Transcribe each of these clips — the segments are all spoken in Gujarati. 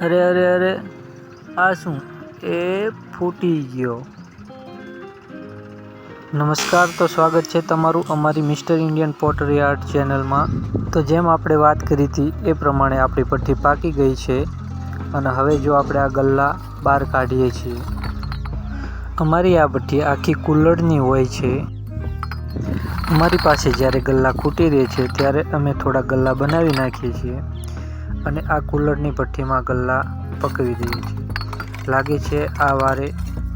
અરે અરે અરે. આ શું? એ ફૂટી ગયો. નમસ્કાર, તો સ્વાગત છે તમારું અમારી મિસ્ટર ઇન્ડિયન પોટરી આર્ટ ચેનલમાં. તો જેમ આપણે વાત કરી હતી, એ પ્રમાણે આપણી ભઠ્ઠી પાકી ગઈ છે. અને હવે જો આપણે આ ગલ્લા બહાર કાઢીએ છીએ. અમારી આ ભઠ્ઠી આખી કુલ્લડની હોય છે. અમારી પાસે જ્યારે ગલ્લા ખૂટી રહે છે, ત્યારે અમે થોડા ગલ્લા બનાવી નાખીએ છીએ. અને આ કુલરની ભઠ્ઠીમાં ગલ્લા પકવી દઈએ છીએ લાગે છે આ વારે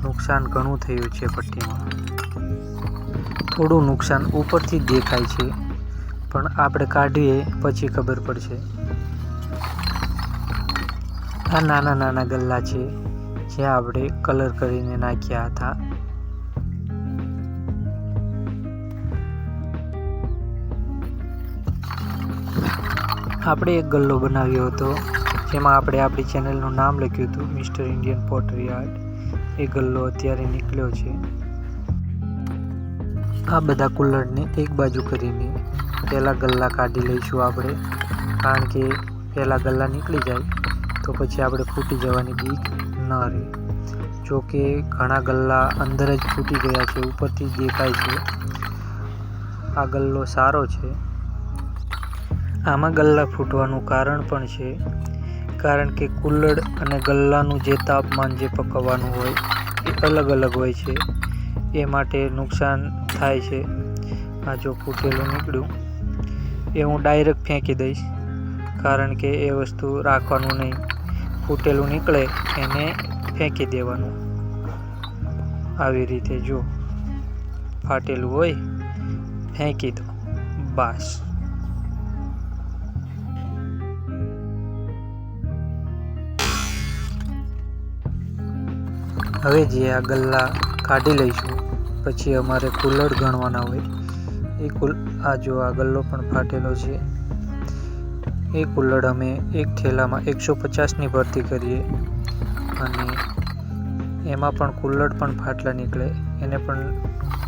નુકસાન ઘણું થયું છે ભઠ્ઠીમાં. થોડું નુકસાન ઉપરથી દેખાય છે, પણ આપણે કાઢીએ પછી ખબર પડશે. આ નાના નાના ગલ્લા છે, જે આપણે કલર કરીને નાખ્યા હતા. આપણે એક ગલ્લો બનાવ્યો હતો, જેમાં આપણે આપણી ચેનલનું નામ લખ્યું હતું, મિસ્ટર ઇન્ડિયન પોટરી આર્ટ એ ગલ્લો અત્યારે નીકળ્યો છે. આ બધા કુલ્લડને એક બાજુ કરીને પહેલાં ગલ્લા કાઢી લઈશું આપણે, કારણ કે પહેલાં ગલ્લા નીકળી જાય, તો પછી આપણે ફૂટી જવાની બીક ન રહે. જો કે ઘણા ગલ્લા અંદર જ ફૂટી ગયા છે, ઉપરથી દેખાય છે. આ ગલ્લો સારો છે. આમાં ગલ્લા ફૂટવાનું કારણ પણ છે. કારણ કે કુલ્લડ અને ગલ્લાનું જે તાપમાન જે પકવવાનું હોય એ અલગ અલગ હોય છે. એ માટે નુકસાન થાય છે. આ જો ફૂટેલું નીકળ્યું. એ હું ડાયરેક્ટ ફેંકી દઈશ. કારણ કે એ વસ્તુ રાખવાનું નહીં. ફૂટેલું નીકળે એને ફેંકી દેવાનું. આવી રીતે જો ફાટેલું હોય, ફેંકી દો. બસ. હવે જે આ ગલ્લા કાઢી લઈશું, પછી અમારે કુલ્લડ ગણવાના હોય, એ કુલ, આ જો આ ગલ્લો પણ ફાટેલો છે. એ કુલ્લડ અમે એક થેલામાં એકસો પચાસની ભરતી કરીએ અને એમાં પણ કુલ્લડ પણ ફાટલા નીકળે. એને પણ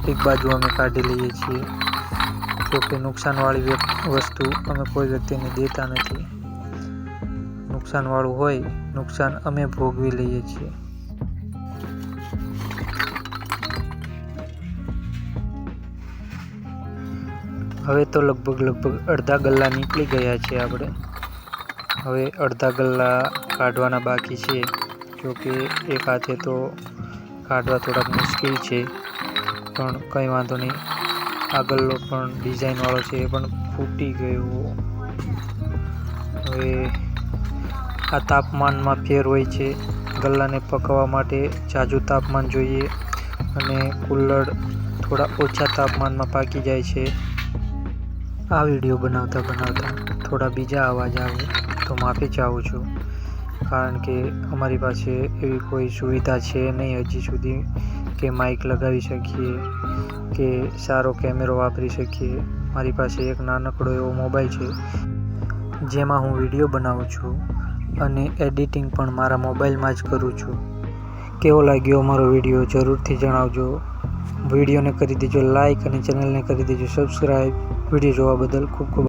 એક બાજુ અમે કાઢી લઈએ છીએ. જો કે નુકસાનવાળી વસ્તુ અમે કોઈ વ્યક્તિને દેતા નથી. નુકસાનવાળું હોય, નુકસાન અમે ભોગવી લઈએ છીએ. હવે તો લગભગ લગભગ અડધા ગલ્લા નીકળી ગયા છે આપણે. હવે અડધા ગલ્લા કાઢવાના બાકી છે. જોકે એક હાથે તો કાઢવા થોડાક મુશ્કેલ છે. પણ કંઈ વાંધો નહીં. આ ગલ્લો પણ ડિઝાઇનવાળો છે એ પણ ફૂટી ગયો. હવે આ તાપમાનમાં ફેર હોય છે. ગલ્લાને પકવવા માટે ઝાઝું તાપમાન જોઈએ. અને કુલ્લડ થોડા ઓછા તાપમાનમાં પાકી જાય છે. આ વીડિયો બનાવતા બનાવતા થોડા બીજા અવાજ આવે તો માફી ચાહું છું. કારણ કે અમારી પાસે એવી કોઈ સુવિધા છે નહીં હજી સુધી કે માઇક લગાવી શકીએ, કે સારો કેમેરો વાપરી શકીએ. મારી પાસે એક નાનકડો એવો મોબાઈલ છે, જેમાં હું વીડિયો બનાવું છું અને એડિટિંગ પણ મારા મોબાઈલમાં જ કરું છું. કેવો લાગ્યો અમારો વીડિયો જરૂરથી જણાવજો. વિડીયોને કરી દેજો લાઇક અને ચેનલને કરી દેજો સબસ્ક્રાઈબ વીડિયો જોવા બદલ ખૂબ ખૂબ